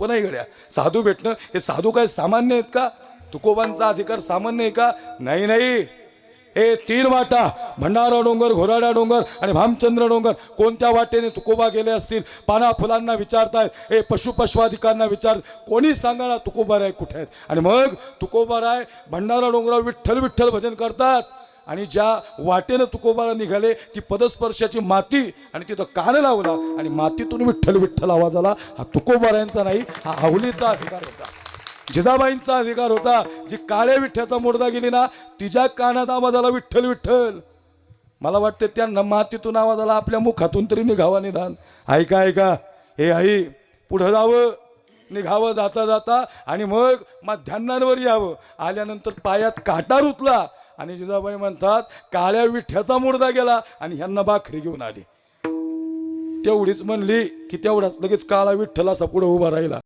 पण घड्या? साधू भेटणं हे साधू काय सामान्य आहेत का? तुकोबांचा अधिकार सामान्य आहे का? नाही नाही. हे तीन वाटा भंडारा डोंगर घोराडा डोंगर आणि भामचंद्र डोंगर कोणत्या वाटेने तुकोबा गेले असतील? पाना फुलांना विचारतायत. हे पशु विचार कोणी सांगा ना तुकोबाराय कुठे आहेत? आणि मग तुकोबाराय भंडारा डोंगरावर विठ्ठल विठ्ठल भजन करतात. आणि ज्या वाटेनं तुकोबारा निघाले ती पदस्पर्शाची माती आणि तिथं कान लावला आणि मातीतून विठ्ठल विठ्ठल आवाज आला. हा तुकोबारायांचा नाही हा आवलीचा अधिकार होता. जिजाबाईंचा अधिकार होता. जी काळ्या विठ्ठ्याचा मोडदा गेली ना तिच्या कानात आवाज आला विठ्ठल विठ्ठल. मला वाटते त्यांना मातीतून आवाज आला आपल्या मुखातून तरी निघावा निदान. ऐका ऐका. हे आई पुढं जावं. निघावं जाता जाता आणि मग मध्यान्हांवर यावं. आल्यानंतर पायात काटा रुतला. आणि जिजाबाई म्हणतात काळ्या विठ्याचा मुर्दा गेला आणि ह्यांना भाकरी घेऊन आली. तेवढीच म्हणली की तेवढाच लगेच काळा विठ्ठल असा पुढे उभा राहिला.